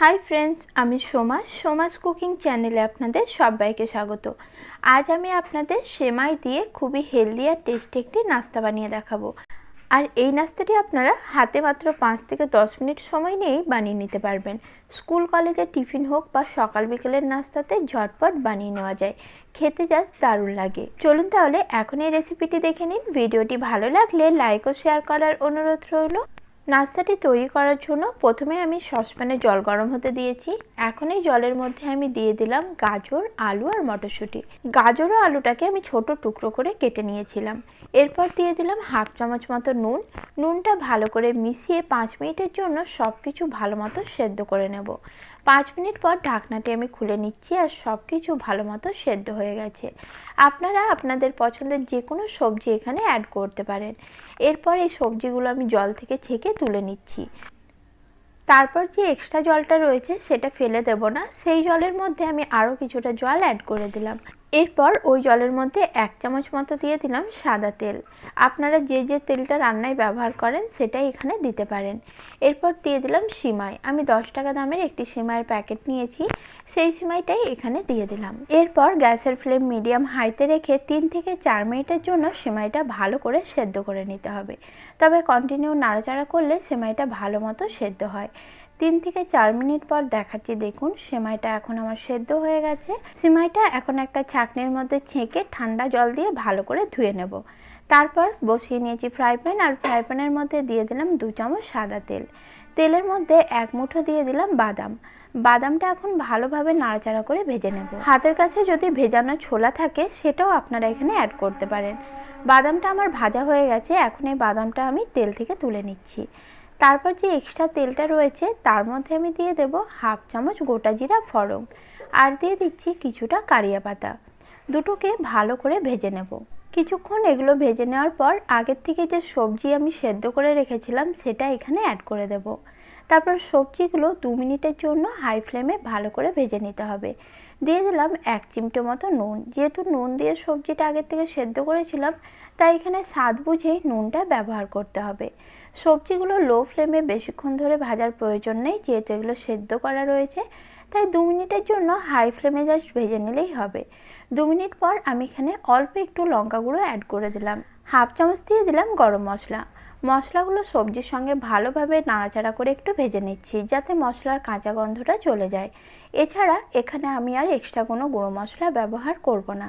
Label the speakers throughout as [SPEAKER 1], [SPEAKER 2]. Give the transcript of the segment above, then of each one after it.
[SPEAKER 1] Hi friends আমি Soma, Soma's cooking চ্যানেলে আপনাদের সবাইকে স্বাগত। আজ আমি আপনাদের সেমাই দিয়ে খুবই হেলদি আর টেস্টি একটি নাস্তা বানিয়ে দেখাবো। আর এই নাস্তাটি আপনারা হাতে মাত্র পাঁচ থেকে দশ মিনিট সময় নিয়েই বানিয়ে নিতে পারবেন। স্কুল, কলেজে টিফিন হোক বা সকাল বিকেলের নাস্তাতে ঝটপট বানিয়ে নেওয়া যায়। খেতে জাস্ট দারুণ লাগে। চলুন তাহলে এখন এই রেসিপিটি দেখে নিন। ভিডিওটি ভালো লাগলে লাইক ও শেয়ার করার অনুরোধ রইল। নাস্তাটি তৈরি করার জন্য প্রথমে আমি সসপ্যানে জল গরম হতে দিয়েছি। এখন এই জলের মধ্যে আমি দিয়ে দিলাম গাজর, আলু আর মটরশুঁটি। গাজর ও আলুটাকে আমি ছোট টুকরো করে কেটে নিয়েছিলাম। এরপর দিয়ে দিলাম হাফ চামচ মতো নুন। নুনটা ভালো করে মিশিয়ে পাঁচ মিনিটের জন্য সব কিছু ভালো মতো সেদ্ধ করে নেব। পাঁচ মিনিট পর ঢাকনাটি আমি খুলে নিচ্ছি আর সব কিছু ভালো মতো সেদ্ধ হয়ে গেছে। আপনারা আপনাদের পছন্দের যে কোনো সবজি এখানে অ্যাড করতে পারেন। এরপর এই সবজিগুলো আমি জল থেকে ছেঁকে তুলে নিচ্ছি। তারপর যে এক্সট্রা জলটা রয়েছে সেটা ফেলে দেব না। সেই জলের মধ্যে আমি আরও কিছুটা জল অ্যাড করে দিলাম। এরপর ওই জলের মধ্যে এক চামচ মতো দিয়ে দিলাম সাদা তেল। আপনারা যে যে তেলটা রান্নায় ব্যবহার করেন সেটাই এখানে দিতে পারেন। এরপর দিয়ে দিলাম সিমাই। আমি দশ টাকা দামের একটি সিমাইয়ের প্যাকেট নিয়েছি, সেই সিমাইটাই এখানে দিয়ে দিলাম। এরপর গ্যাসের ফ্লেম মিডিয়াম হাইতে রেখে তিন থেকে চার মিনিটের জন্য সিমাইটা ভালো করে সেদ্ধ করে নিতে হবে। তবে কন্টিনিউ নাড়াচাড়া করলে সিমাইটা ভালো মতো সেদ্ধ হয়। তিন থেকে চার মিনিট পর দেখাচ্ছি। দেখুন, সেমাইটা এখন আমার সেদ্ধ হয়ে গেছে। সেমাইটা এখন একটা ছাঁকনির মধ্যে ছেঁকে ঠান্ডা জল দিয়ে ভালো করে ধুয়ে নেব। তারপর বসিয়ে নিয়েছি ফ্রাই প্যান আর ফ্রাই প্যানের মধ্যে দিয়ে দিলাম দু চামচ সাদা তেল। তেলের মধ্যে এক মুঠো দিয়ে দিলাম বাদাম। বাদামটা এখন ভালোভাবে নাড়াচাড়া করে ভেজে নেব। হাতের কাছে যদি ভেজানো ছোলা থাকে, সেটাও আপনারা এখানে অ্যাড করতে পারেন। বাদামটা আমার ভাজা হয়ে গেছে, এখন এই বাদামটা আমি তেল থেকে তুলে নিচ্ছি। তারপর যে এক্সট্রা তেলটা রয়েছে, তার মধ্যে আমি দিয়ে দেব হাফ চামচ গোটা জিরা ফড়ং আর দিয়ে দিচ্ছি কিছুটা কারিয়া পাতা। দুটোকে ভালো করে ভেজে নেব। কিছুক্ষণ এগুলো ভেজে নেওয়ার পর আগের থেকে যে সবজি আমি সেদ্ধ করে রেখেছিলাম, সেটা এখানে অ্যাড করে দেব। তারপর সবজিগুলো দু মিনিটের জন্য হাই ফ্লেমে ভালো করে ভেজে নিতে হবে। দিয়ে দিলাম এক চিমটে মতো নুন। যেহেতু নুন দিয়ে সবজিটা আগের থেকে সেদ্ধ করেছিলাম, তাই এখানে স্বাদ বুঝেই নুনটা ব্যবহার করতে হবে। সবজিগুলো লো ফ্লেমে বেশিক্ষণ ধরে ভাজার প্রয়োজন নেই, যেহেতু এগুলো সেদ্ধ করা রয়েছে, তাই দু মিনিটের জন্য হাই ফ্লেমে জাস্ট ভেজে নিলেই হবে। দু মিনিট পর আমি এখানে অল্প একটু লঙ্কা গুঁড়ো অ্যাড করে দিলাম। হাফ চামচ দিয়ে দিলাম গরম মশলা। মশলাগুলো সবজির সঙ্গে ভালোভাবে নাড়াচাড়া করে একটু ভেজে নিচ্ছি, যাতে মশলার কাঁচা গন্ধটা চলে যায়। এছাড়া এখানে আমি আর এক্সট্রা কোনো গুঁড়ো মশলা ব্যবহার করব না।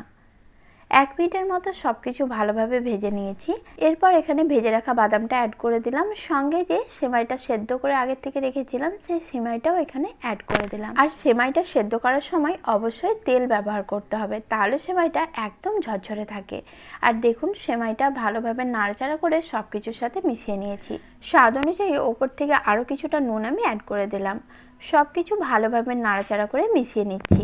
[SPEAKER 1] এক মিনিটের মতো সব কিছু ভালোভাবে ভেজে নিয়েছি। এরপর এখানে ভেজে রাখা বাদামটা অ্যাড করে দিলাম। সঙ্গে যে সেমাইটা সেদ্ধ করে আগের থেকে রেখেছিলাম, সেই সেমাইটাও এখানে অ্যাড করে দিলাম। আর সেমাইটা সেদ্ধ করার সময় অবশ্যই তেল ব্যবহার করতে হবে, তাহলে সেমাইটা একদম ঝরঝরে থাকে। আর দেখুন, সেমাইটা ভালোভাবে নাড়াচাড়া করে সব কিছুর সাথে মিশিয়ে নিয়েছি। স্বাদ অনুযায়ী ওপর থেকে আরও কিছুটা নুন আমি অ্যাড করে দিলাম। সব কিছু ভালোভাবে নাড়াচাড়া করে মিশিয়ে নিচ্ছি।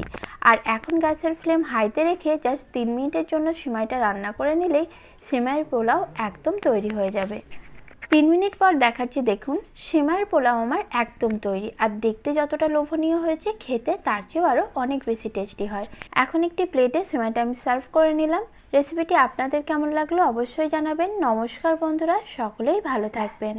[SPEAKER 1] আর এখন গ্যাসের ফ্লেম হাইতে রেখে জাস্ট তিন মিনিটের জন্য সিমাইটা রান্না করে নিলেই সিমাইয়ের পোলাও একদম তৈরি হয়ে যাবে। তিন মিনিট পর দেখাচ্ছি, দেখুন, সিমাইয়ের পোলাও আমার একদম তৈরি। আর দেখতে যতটা লোভনীয় হয়েছে, খেতে তার চেয়েও আরও অনেক বেশি টেস্টি হয়। এখন একটি প্লেটে সিমাইটা আমি সার্ভ করে নিলাম। রেসিপিটি আপনাদের কেমন লাগল অবশ্যই জানাবেন। নমস্কার বন্ধুরা, সকলেই ভালো থাকবেন।